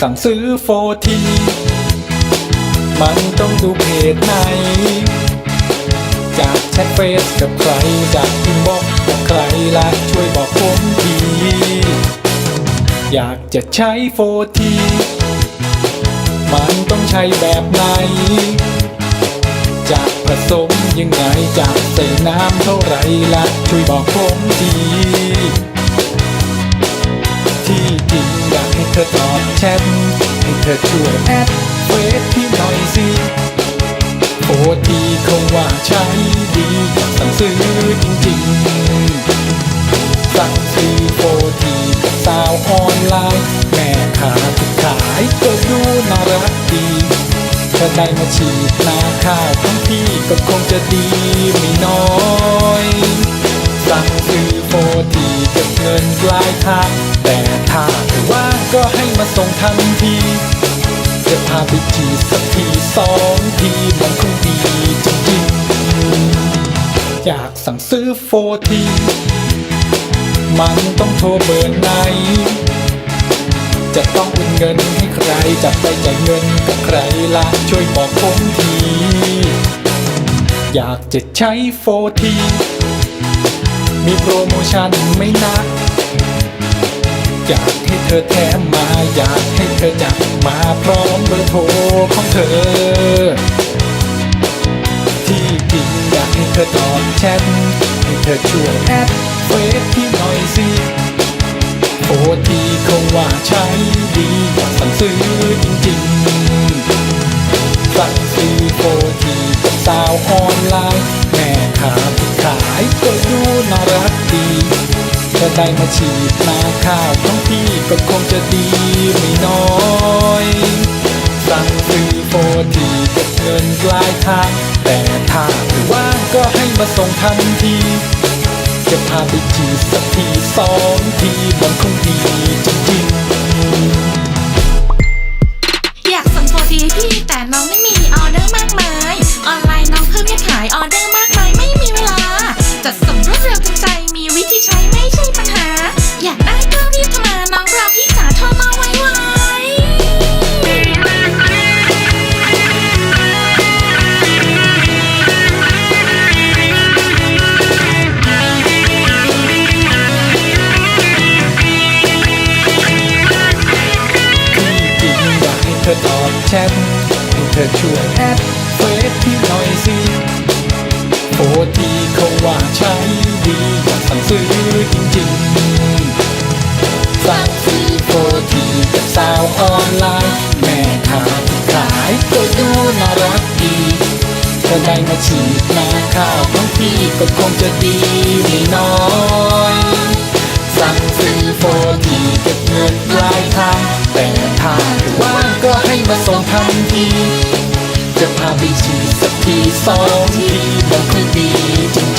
สั่งซื้อโฟทีมันต้องดูเพจไหน จากแชทเฟซกับใคร จากอินบ็อกซ์กับใครละช่วยบอกผมที อยากจะใช้โฟทีมันต้องใช้แบบไหนจะผสมยังไงจะใส่น้ำเท่าไรละช่วยบอกผมที เธอตอบแชทให้เธอช่วยแอดเฟซพี่หน่อยสิโอทีคงว่าใช้ดีอยากสั่งซื้อจริงๆ สั่งซื้อโฟทีสาวออนไลน์ แม่ค้าที่ขายก็ดูน่ารักดีถ้าได้มาฉีดหน้าข้าวทั้งพี่ก็คงจะดีไม่น้อย ทันทีจะพาไปฉีสักทีสองทีมันคงดีจริงๆอยากสั่งซื้อโฟทีมันต้องโทรเบอร์ไหน จะต้องอุ่นเงินให้ใครจะไปจ่ายเงินกับใครละช่วยบอกผมที อยากจะใช้โฟทีมีโปรโมชั่นไม่นะ อยากให้เธอแถมมา อยากให้เธอจับมาพร้อมเบอร์โทรของเธอ ที่จริงอยากให้เธอตอบแชทให้เธอช่วยแอดเฟซที่หน่อยสิโอทีคงว่าใช้ดีอยากสั่งซื้อจริงๆสั่งซื้อโอทีกับสาวออนไลน์ แม่ค้าที่ขายก็ดูน่ารักดี ถ้าได้มาฉีดนาข้าวทั้งพี่ก็คงจะดีไม่น้อย สั่งซื้อโฟทีเก็บเงินปลายทาง แต่ถ้าไม่ว่างก็ให้มาส่งทันที จะพาไปฉีดสักทีสองทีมันคงดี ชทเธอช่วยแอดเฟซที่หน่อยสิโอทีเขาว่าใช้ดีอยากสั่งซื้อจริงๆสั่งซื้อโอทีกับสาวออนไลน์ แม่ค้าที่ขายก็ดูน่ารักดีถ้าได้มาฉีดหน้าข้าวทั้งพี่ก็คงจะดีไม่น้อย จะพาไปฉีดสักทีสองทีมันคงดีจริง